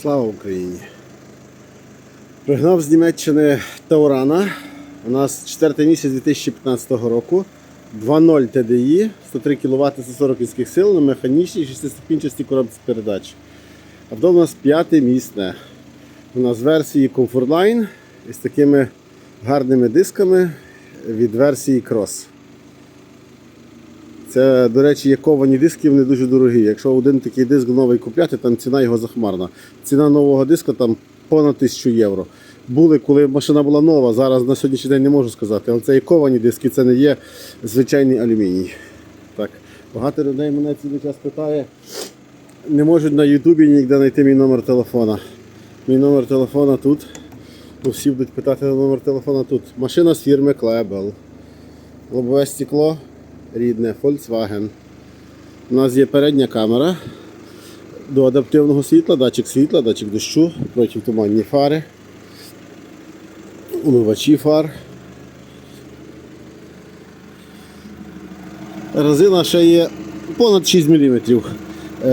Слава Україні! Пригнав з Німеччини Таурана. У нас 4 місяць 2015 року. 2.0 TDI, 103 кВт 140 кінських сил на механічній 6-ступінчастій коробці передач. Авто у нас п'яте місце. У нас версії Comfortline із такими гарними дисками від версії Cross. Це, до речі, є ковані диски, вони дуже дорогі. Якщо один такий диск новий купляти, там ціна його захмарна. Ціна нового диска там понад 1000 євро. Були, коли машина була нова, зараз на сьогоднішній день не можу сказати, але це є ковані диски, це не є звичайний алюміній. Так, багато людей мене цілий час питає, не можуть на Ютубі ніде знайти мій номер телефона. Мій номер телефона тут. Бо всі будуть питати номер телефона тут. Машина з фірми Клебел. Лобове стекло рідне, Volkswagen. У нас є передня камера до адаптивного світла, датчик світла, датчик дощу, протитуманні фари, умивачі фар. Резина ще є понад 6 мм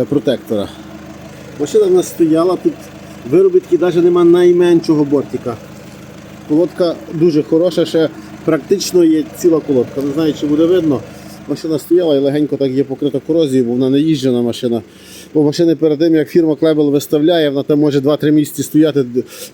протектора. Машина в нас стояла, тут виробітки навіть нема найменшого бортика. Колодка дуже хороша, ще практично є ціла колодка. Не знаю, чи буде видно. Машина стояла і легенько так є покрита корозією, бо вона не їжджена машина. Бо машини перед тим, як фірма Клебел виставляє, вона там може 2-3 місяці стояти,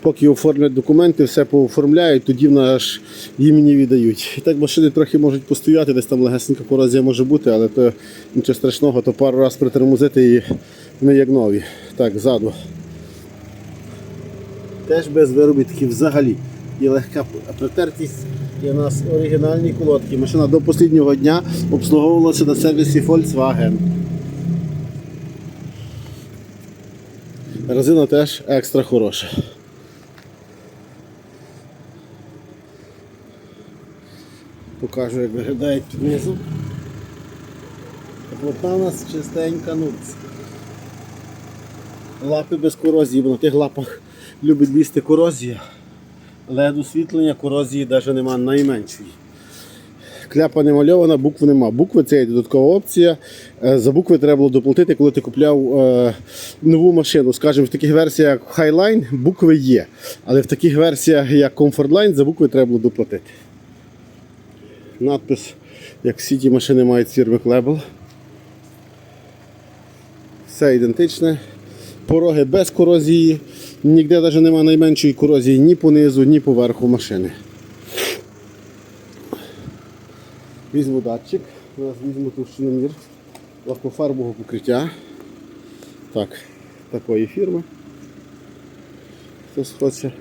поки оформлять документи, все пооформляють, тоді вона аж їм не віддають. І так машини трохи можуть постояти, десь там легесенька корозія може бути, але то нічого страшного, то пару разів притормозити і вони як нові. Так, ззаду. Теж без виробітків взагалі. І легка притертість. Є у нас оригінальні колодки. Машина до останнього дня обслуговувалася на сервісі Volkswagen. Резина теж екстра хороша. Покажу, як виглядає під низом. Плотна у нас чистенька нуц. Лапи без корозії, бо на тих лапах любить бісти корозія. LED освітлення корозії навіть немає найменшої. Кляпа не мальована, букв нема. Букви це є додаткова опція. Е, За букви треба було доплатити, коли ти купляв е, нову машину. Скажімо, в таких версіях Highline букви є. Але в таких версіях як Comfortline за букви треба було доплатити. Надпис, як всі ті машини мають з фірми Клебел. Все ідентичне. Пороги без корозії. Ніде навіть немає найменшої корозії ні по низу, ні по верху машини. Візьму датчик, зараз візьму товщиномір лакофарбового покриття. Так, такої фірми. Хтось хоче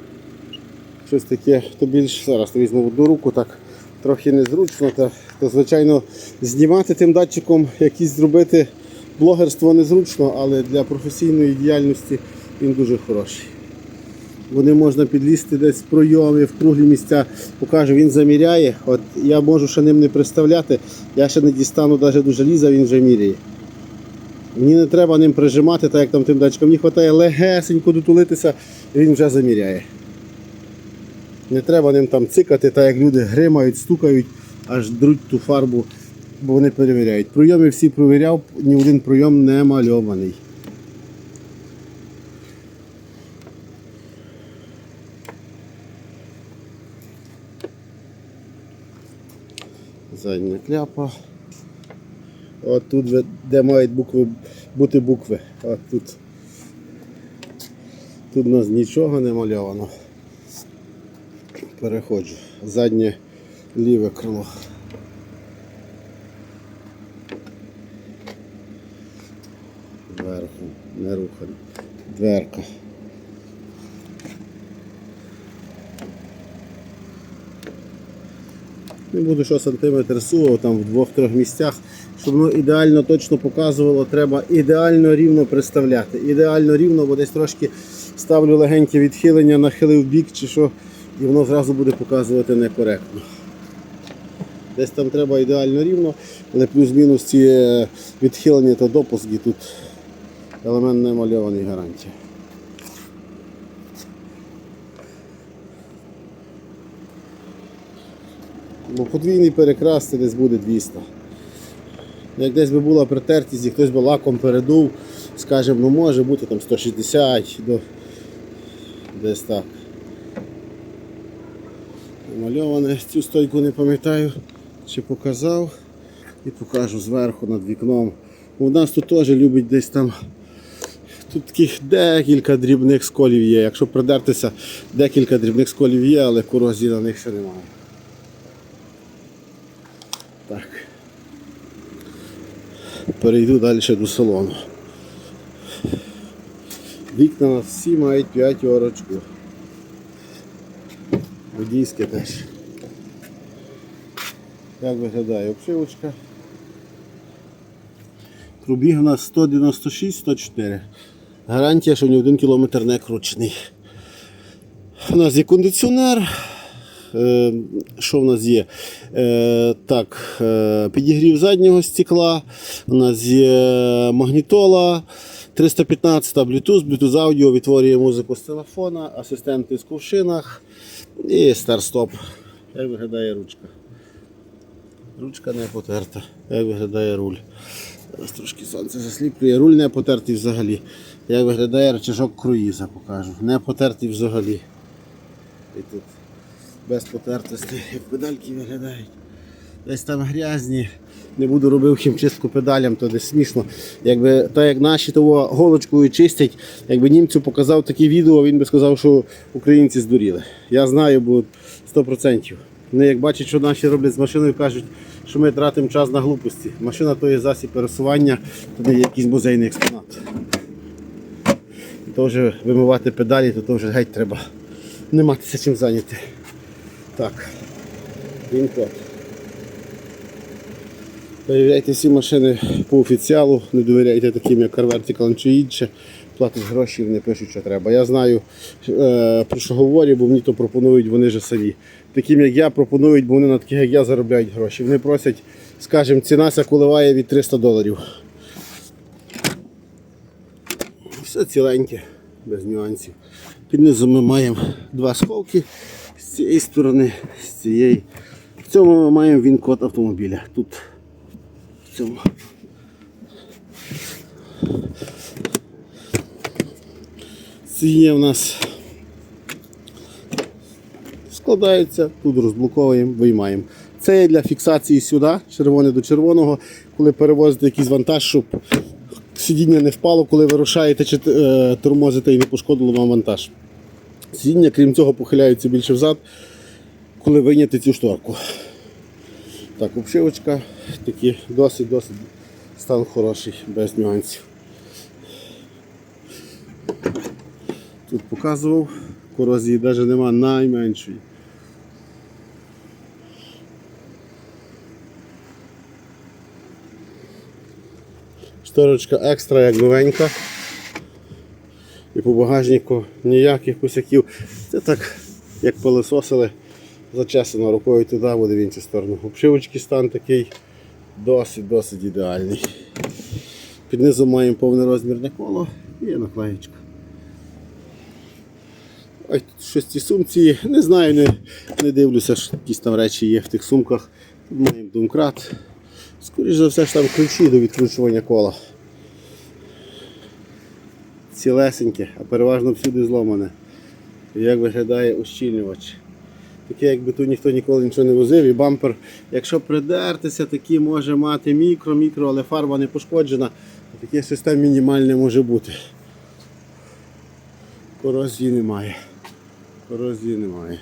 щось таке, то більш зараз візьму одну руку, так трохи незручно, та, то звичайно знімати тим датчиком якісь зробити блогерство незручно, але для професійної діяльності він дуже хороший. Вони можна підлізти десь в пройоми, в круглі місця. Покажу, він заміряє. От я можу ще ним не представляти. Я ще не дістану навіть до желіза, він вже міряє. Мені не треба ним прижимати, так як там тим датчиком. Мені вистачає легесенько дотулитися, він вже заміряє. Не треба ним там цикати, так як люди гримають, стукають, аж друть ту фарбу, бо вони перевіряють. Пройоми всі провіряв, ні один пройом не мальований. Задня кляпа. От тут, де мають букви, бути букви. От тут. Тут у нас нічого не мальовано. Переходжу. Заднє ліве крило. Зверху, не рухаємо. Дверка. Не буду що сантиметр сував там в двох-трьох місцях. Щоб воно ідеально точно показувало, треба ідеально рівно представляти. Ідеально рівно, бо десь трошки ставлю легеньке відхилення, нахилив бік чи що, і воно зразу буде показувати некоректно. Десь там треба ідеально рівно, але плюс-мінус ці е, відхилення та допуски тут елемент не мальований гарантія. Бо подвійний перекрас це десь буде 200. Як десь би була притертість і хтось би лаком передув, скажімо, ну може бути там 160 до десь так. Намальоване. Цю стойку не пам'ятаю, чи показав. І покажу зверху над вікном. У нас тут теж любить десь там. Тут таких декілька дрібних сколів є. Якщо придертися, декілька дрібних сколів є, але корозії на них ще немає. Так. Перейду далі до салону. Вікна у нас всі мають п'ятерочку. Водійське теж. Як виглядає обшивочка? Пробіг у нас 196-104. Гарантія, що ні один кілометр не кручений. У нас є кондиціонер. Е, Що в нас є? Е, так, е, підігрів заднього стекла. У нас є магнітола 315 Bluetooth, Bluetooth аудіо відтворює музику з телефона, асистенти з ковшинах і старт-стоп. Як виглядає ручка? Ручка не потерта. Як виглядає руль? Зараз трошки сонце засліплює. Руль не потертий взагалі. Як виглядає рычажок круїза, покажу. Не потертий взагалі. І тут без потертостей, як педальки виглядають. Десь там грязні. Не буду робив хімчистку педалям, то десь смішно. Якби так як наші того голочкою чистять, якби німцю показав таке відео, він би сказав, що українці здуріли. Я знаю, бо 100%. Вони як бачать, що наші роблять з машиною, кажуть, що ми тратимо час на глупості. Машина то є засіб пересування, то не якийсь музейний експонат. То вже вимивати педалі, то вже геть треба не матися чим зайняти. Так, він код. Перевіряйте всі машини по офіціалу, не довіряйте таким, як Car Vertical чи інше. Платиш гроші, вони пишуть, що треба. Я знаю, е, про що говорю, бо мені то пропонують вони ж самі. Таким як я пропонують, бо вони на таких як я заробляють гроші. Вони просять, скажімо, ціна ся коливає від 300 доларів. Все ціленьке, без нюансів. Під низом ми маємо два сховки з цієї сторони, з цієї. В цьому ми маємо він-код автомобіля. Тут в цьому. Ціє в нас складається, тут розблоковуємо, виймаємо. Це є для фіксації сюди, червоне до червоного, коли перевозите якийсь вантаж, щоб сидіння не впало, коли ви рушаєте чи е, тормозите і не пошкодило вам вантаж. Сидіння, крім цього, похиляються більше взад, коли вийняти цю шторку. Так, обшивочка, такі досить-досить стан хороший, без нюансів. Тут показував, корозії навіть нема найменшої. Шторочка екстра, як новенька. І по багажнику ніяких косяків. Це так, як пилососили, зачесано рукою туди, буде в іншу сторону. Обшивочки стан такий досить-досить ідеальний. Під низом маємо повне розмірне коло і наклеєчка. Тут щось ці сумці, не знаю, не, не дивлюся, що якісь там речі є в тих сумках. Тут маємо домкрат. Скоріше за все ж там ключі до відкручування кола. Цілесеньке, а переважно всюди зломане. Як виглядає ущільнювач. Таке, якби тут ніхто ніколи нічого не возив, і бампер, якщо придертися, такий може мати мікро-мікро, але фарба не пошкоджена, таке систем мінімальне може бути. Корозії немає. Корозії немає.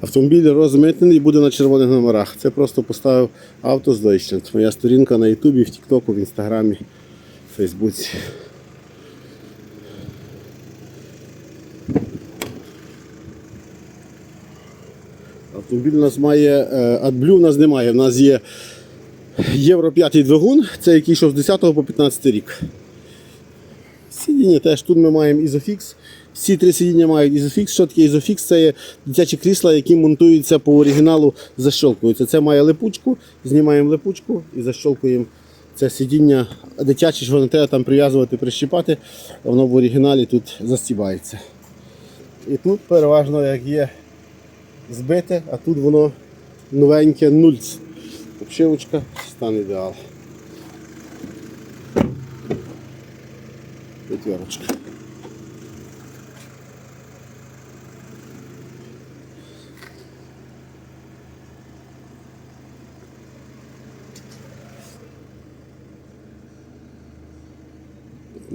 Автомобіль розмитнений буде на червоних номерах. Це просто поставив авто з Deutschland. Моя сторінка на Ютубі, в Тіктоку, в Інстаграмі, в Фейсбуці. Автомобіль у нас має, е, AdBlue у нас немає. У нас є Євро 5 двигун, це який йшов з 10 по 15 рік. Сидіння теж тут ми маємо Isofix. Всі три сидіння мають ізофікс. Що таке ізофікс? Це є дитячі крісла, які монтуються по оригіналу, защолкуються. Це має липучку, знімаємо липучку і защолкуємо це сидіння дитяче, що не треба там прив'язувати, прищіпати, воно в оригіналі тут застібається. І тут переважно як є збите, а тут воно новеньке нульц. Обшивочка, стан ідеал. П'ятерочка.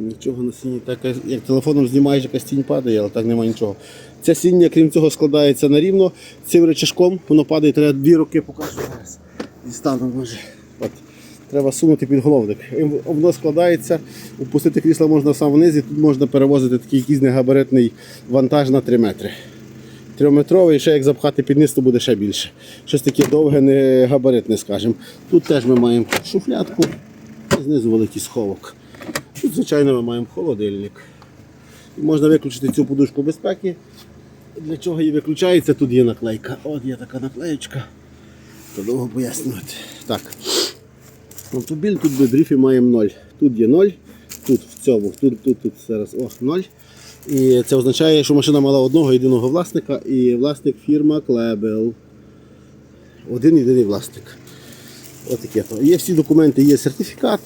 Нічого на сіні, так як телефоном знімаєш, якась тінь падає, але так немає нічого. Це сіння, крім цього, складається на рівно. Цим речашком воно падає, треба дві роки покажу зараз. Дістану може. От. Треба сунути під головник. І Воно складається, опустити крісло можна в самому низі, тут можна перевозити такий якийсь негабаритний вантаж на 3 метри. Трьохметровий, ще як запхати під низ, то буде ще більше. Щось таке довге, не габаритне, скажімо. Тут теж ми маємо шуфлятку, і знизу великий сховок. Тут, звичайно, ми маємо холодильник. І можна виключити цю подушку безпеки. Для чого її виключається? Тут є наклейка. От є така наклеєчка. То довго пояснювати. Так. Автомобіль тут без дріфі маємо 0. Тут є 0, тут в цьому, тут, тут, тут зараз о, 0. І це означає, що машина мала одного єдиного власника і власник фірма Клебел. Один єдиний власник. Отаке то. Є всі документи, є сертифікат,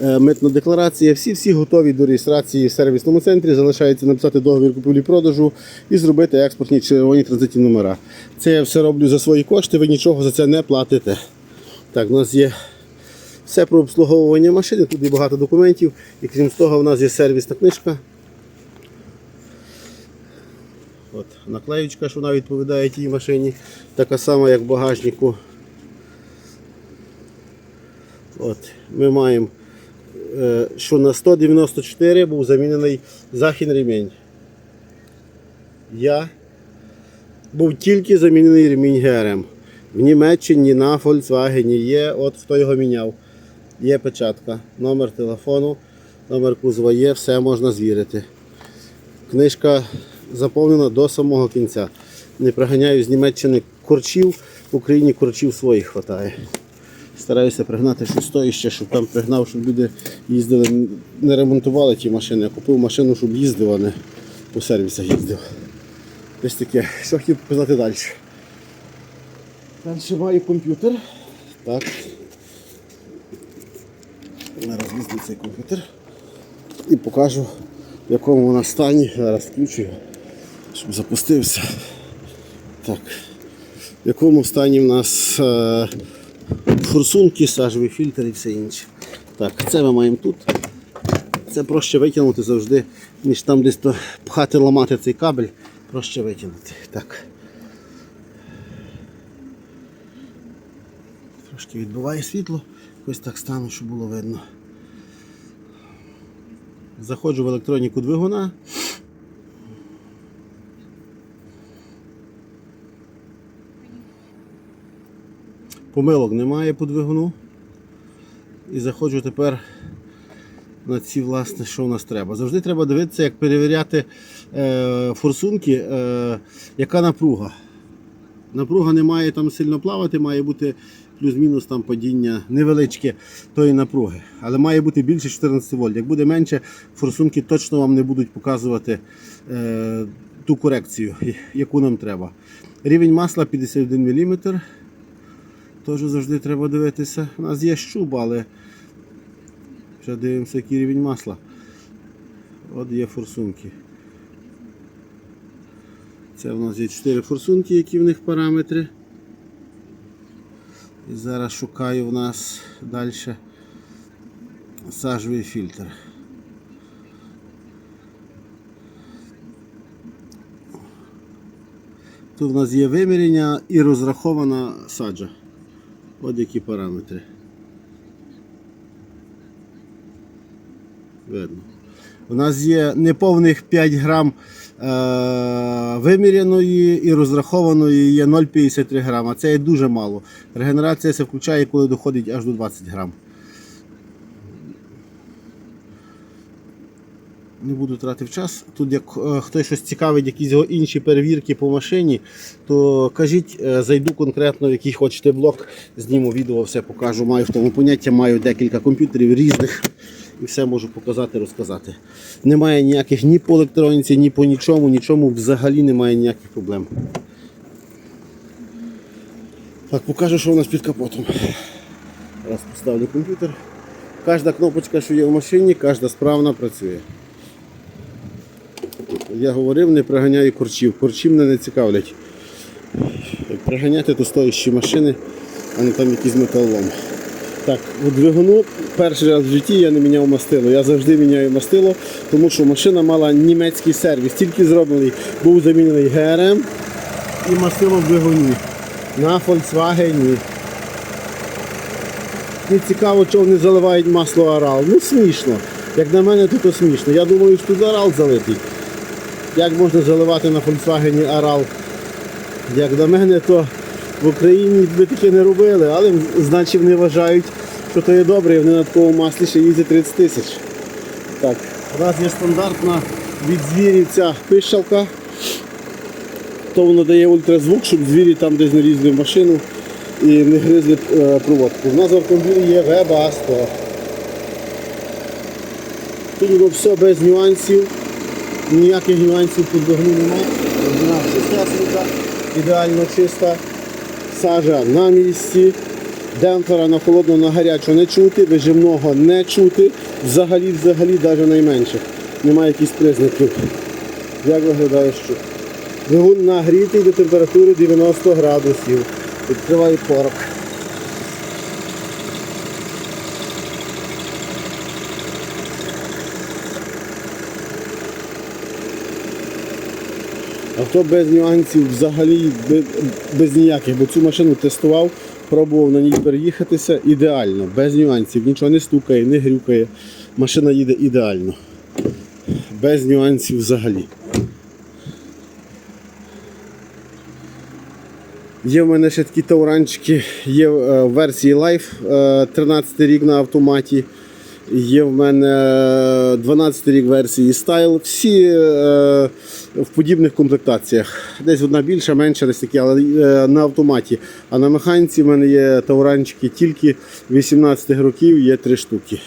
митна декларація, всі всі готові до реєстрації в сервісному центрі. Залишається написати договір купівлі-продажу і зробити експортні червоні транзитні номера. Це я все роблю за свої кошти, ви нічого за це не платите. Так, у нас є все про обслуговування машини, тут є багато документів. І крім того, у нас є сервісна книжка. От, наклеючка, що вона відповідає тій машині, така сама, як в багажнику. От, ми маємо, е, що на 194 був замінений захін ремінь. Я був тільки замінений ремінь ГРМ. В Німеччині на Volkswagen є, от хто його міняв. Є печатка, номер телефону, номер кузова є, все можна звірити. Книжка заповнена до самого кінця. Не приганяю з Німеччини корчів, в Україні корчів своїх вистачає. Стараюся пригнати щось стоїще, щоб там пригнав, щоб люди їздили, не ремонтували ті машини, а купив машину, щоб їздив, а не по сервісах їздив. Ось таке. Що хотів показати далі. Далі маю комп'ютер. Так. Зараз візьму цей комп'ютер і покажу, в якому вона стані. Зараз включу, його, щоб запустився. Так. В якому стані в нас е, форсунки, сажовий фільтр і все інше. Так, це ми маємо тут. Це проще витягнути завжди, ніж там десь то пхати, ламати цей кабель, проще витягнути. Так. Трошки відбиває світло, ось так стану, щоб було видно. Заходжу в електроніку двигуна. Помилок немає по двигуну. І заходжу тепер на ці, власне, що в нас треба. Завжди треба дивитися, як перевіряти е, форсунки, е, яка напруга. Напруга не має там сильно плавати, має бути плюс-мінус там падіння невеличке тої напруги. Але має бути більше 14 вольт. Як буде менше, форсунки точно вам не будуть показувати е, ту корекцію, яку нам треба. Рівень масла 51 мм. Теж завжди треба дивитися. У нас є щуба, але вже дивимося, який рівень масла. От є форсунки. Це в нас є 4 форсунки, які в них параметри. І зараз шукаю в нас далі сажовий фільтр. Тут в нас є виміряння і розрахована саджа. От які параметри. Видно. У нас є неповних 5 грам е- виміряної і розрахованої є 0,53 грама. Це є дуже мало. Регенерація це включає, коли доходить аж до 20 грам. Не буду тратити час. Тут як е, хтось щось цікавить, якісь інші перевірки по машині, то кажіть, е, зайду конкретно, в який хочете блок, зніму відео, все покажу. Маю в тому поняття, маю декілька комп'ютерів різних і все можу показати, розказати. Немає ніяких ні по електроніці, ні по нічому, нічому взагалі немає ніяких проблем. Так, покажу, що у нас під капотом. Зараз поставлю комп'ютер. Кожна кнопочка, що є в машині, кожна справна працює. Я говорив, не приганяю корчів. Корчі мене не цікавлять. Приганяти, то стоящі машини, а не там якийсь металолом. Так, у двигуну перший раз в житті я не міняв мастило. Я завжди міняю мастило, тому що машина мала німецький сервіс. Тільки зроблений, був замінений ГРМ і мастило в двигуні. На Volkswagen. Не цікаво, чого вони заливають масло Арал. Ну смішно. Як на мене, то, то смішно. Я думаю, що тут Арал залитий. Як можна заливати на Volkswagen Арал? Як на мене, то в Україні би таке не робили, але значить вони вважають, що то є добре, і вони на такому маслі ще їздять 30 тисяч. Так, у нас є стандартна від звірів ця пищалка. То воно дає ультразвук, щоб звірі там десь не лізли машину і не гризли е, проводку. У нас в автомобілі є Webasto. Тут воно все без нюансів. Ніяких нюансів тут двигуну немає. Вона чистесенька, ідеально чиста. Сажа на місці. Демпфера на холодно, на гарячу не чути, вижимного не чути. Взагалі, взагалі, навіть найменше. Немає якихось признаків. Як виглядає що? Двигун нагрітий до температури 90 градусів. Відкриваю порок. Авто без нюансів, взагалі без, ніяких, бо цю машину тестував, пробував на ній переїхатися ідеально, без нюансів, нічого не стукає, не грюкає. Машина їде ідеально. Без нюансів взагалі. Є в мене ще такі тауранчики, є е, версії Life е, 13 рік на автоматі. Є в мене 12 рік версії Style. Всі е, в подібних комплектаціях. Десь одна більша, менша, десь такі, але е, на автоматі. А на механіці в мене є тауранчики тільки 18 років, є три штуки.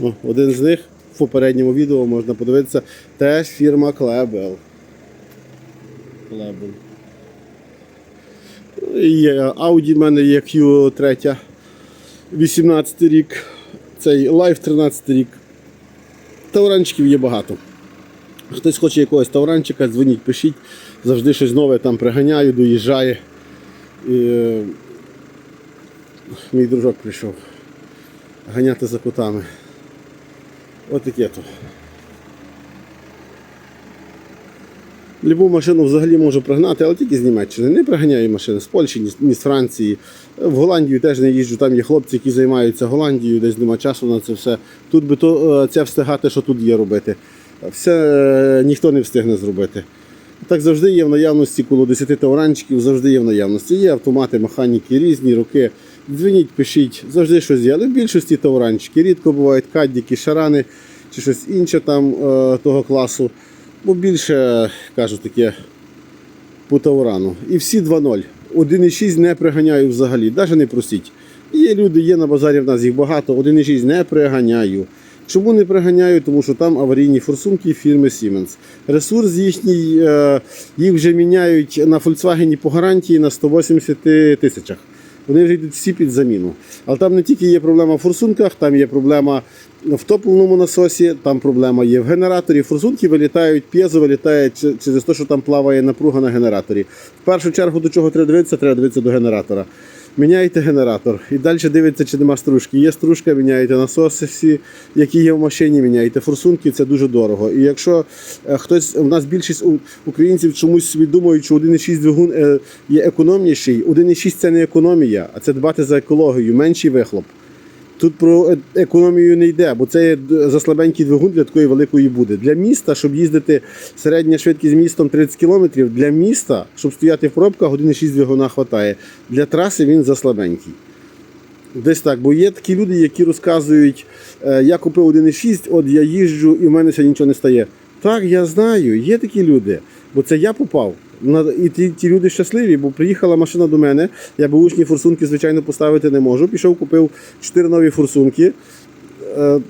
О, один з них в попередньому відео можна подивитися. Теж фірма Klebel. Klebel. Є Audi в мене є Q3. 18 рік. Цей лайф 13 рік. Тавранчиків є багато. Хтось хоче якогось тавранчика, дзвоніть, пишіть. Завжди щось нове там приганяю, доїжджає. І, е, мій дружок прийшов ганяти за котами. Таке то. Любу машину взагалі можу пригнати, але тільки з Німеччини. Не приганяю машини з Польщі, ні з- ні з Франції. В Голландію теж не їжджу. Там є хлопці, які займаються Голландією, десь нема часу на це все. Тут би то е, це встигати, що тут є робити. Все е, ніхто не встигне зробити. Так завжди є в наявності коло 10 тауранчиків, завжди є в наявності. Є автомати, механіки, різні роки. Дзвоніть, пишіть, завжди щось є. Але в більшості тауранчики. Рідко бувають каддіки, шарани чи щось інше там е, того класу. Бо більше, кажу таке, по таурану. І всі 2.0. 1.6 не приганяю взагалі, навіть не просіть. Є люди, є на базарі в нас їх багато, 1.6 не приганяю. Чому не приганяю? Тому що там аварійні форсунки фірми Siemens. Ресурс їхній, е, їх вже міняють на Volkswagen по гарантії на 180 тисячах. Вони вже йдуть всі під заміну. Але там не тільки є проблема в форсунках, там є проблема в топливному насосі, там проблема є в генераторі. Форсунки вилітають, п'єзо вилітає через те, що там плаває напруга на генераторі. В першу чергу до чого треба дивитися, треба дивитися до генератора. Міняєте генератор і далі дивиться, чи нема стружки. Є стружка, міняєте насоси всі, які є в машині, міняєте форсунки, це дуже дорого. І якщо е, хтось, у нас більшість українців чомусь собі думають, що 1,6 двигун е, є економніший, 1,6 це не економія, а це дбати за екологію, менший вихлоп. Тут про е- економію не йде, бо це є заслабенький двигун для такої великої буде. Для міста, щоб їздити середня швидкість містом 30 км, для міста, щоб стояти в пробках, 1,6 двигуна хватає. Для траси він заслабенький. Десь так, бо є такі люди, які розказують, е, я купив 1,6, от я їжджу і в мене ще нічого не стає. Так, я знаю, є такі люди, бо це я попав. І ті, ті люди щасливі, бо приїхала машина до мене, я бушні форсунки, звичайно, поставити не можу. Пішов, купив 4 нові форсунки. е,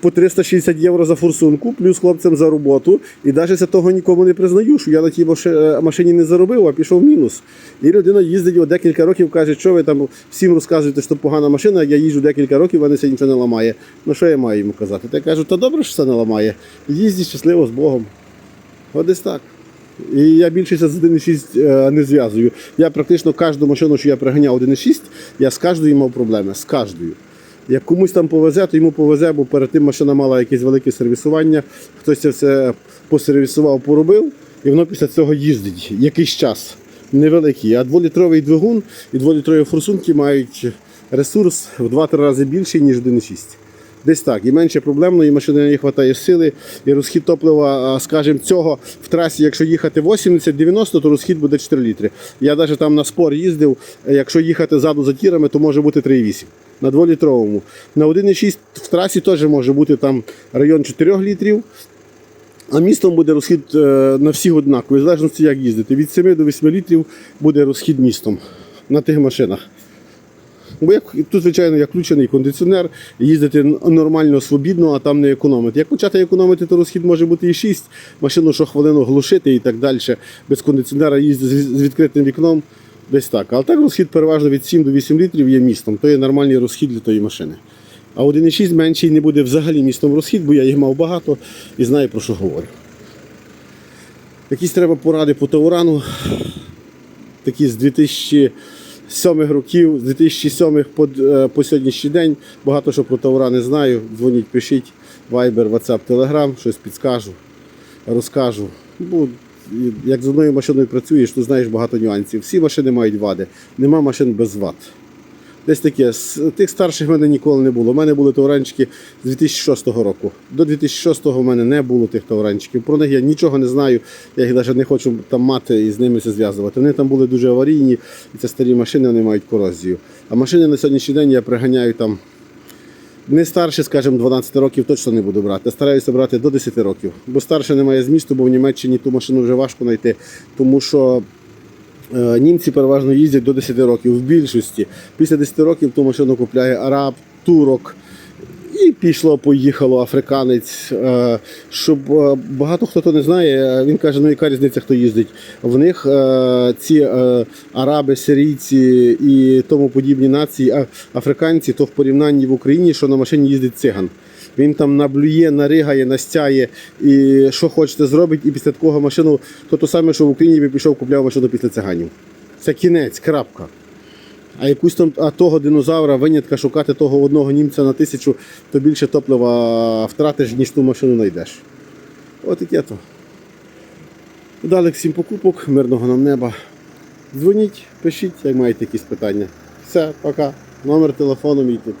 По 360 євро за форсунку, плюс хлопцям за роботу. І навіть того нікому не признаю, що я на тій е, машині не заробив, а пішов в мінус. І людина їздить о декілька років, каже, що ви там всім розказуєте, що погана машина, я їжджу декілька років, це нічого не ламає. Ну що я маю йому казати? Та я кажу, та добре, що це не ламає. Їздіть щасливо з Богом. От десь так. І я більше з 1.6 е, не зв'язую. Я практично кожну машину, що я приганяв 1.6, я з кожною мав проблеми. З кожною. Як комусь там повезе, то йому повезе, бо перед тим машина мала якесь велике сервісування, хтось це все посервісував, поробив, і воно після цього їздить якийсь час. Невеликий. А дволітровий двигун і дволітрові форсунки мають ресурс в 2-3 рази більший, ніж 1.6. Десь так. І менше проблемно, і машини не вистачає сили, і розхід топлива, скажімо, цього в трасі, якщо їхати 80-90, то розхід буде 4 літри. Я навіть там на спор їздив, е, якщо їхати ззаду за тірами, то може бути 3,8 на 2-літровому. На 1,6 в трасі теж може бути там район 4 літрів. А містом буде розхід е, на всіх однаковий, в залежності як їздити. Від 7 до 8 літрів буде розхід містом на тих машинах. Бо як тут, звичайно, як включений кондиціонер, їздити нормально, свобідно, а там не економити. Як почати економити, то розхід може бути і 6, машину що хвилину глушити і так далі. Без кондиціонера їздити з відкритим вікном. Десь так. Але так розхід переважно від 7 до 8 літрів є містом. То є нормальний розхід для тої машини. А 1,6 менший не буде взагалі містом розхід, бо я їх мав багато і знаю про що говорю. Якісь треба поради по Таурану. Такі з 2007 років, з 2007 по, е, по сьогоднішній день. Багато що про товара не знаю. Дзвоніть, пишіть. Viber, WhatsApp, Telegram, щось підскажу, розкажу. Бо як з одною машиною працюєш, то знаєш багато нюансів. Всі машини мають вади. Нема машин без вад. Десь таке. З тих старших в мене ніколи не було. У мене були тауранчики з 2006 року. До 2006 в мене не було тих тауранчиків. Про них я нічого не знаю. Я їх навіть не хочу там мати і з ними все зв'язувати. Вони там були дуже аварійні, і це старі машини, вони мають корозію. А машини на сьогоднішній день я приганяю там. Не старше, скажімо, 12 років точно не буду брати. Стараюся брати до 10 років. Бо старше немає змісту, бо в Німеччині ту машину вже важко знайти. Тому що Німці переважно їздять до 10 років в більшості. Після 10 років ту машину купляє араб, турок. І пішло, поїхало африканець. Е, Щоб е, багато хто то не знає, е, він каже, ну яка різниця, хто їздить. В них е, ці е, араби, сирійці і тому подібні нації, африканці, то в порівнянні в Україні, що на машині їздить циган. Він там наблює, наригає, настяє і що хочете зробить, і після такого машину, то то саме, що в Україні би пішов, купляв машину після циганів. Це кінець, крапка. А якусь там а того динозавра, винятка шукати того одного німця на тисячу, то більше топлива втратиш, ніж ту машину знайдеш. От таке то. Вдалих всім покупок, мирного нам неба. Дзвоніть, пишіть, як маєте якісь питання. Все, пока. Номер телефону мій тут.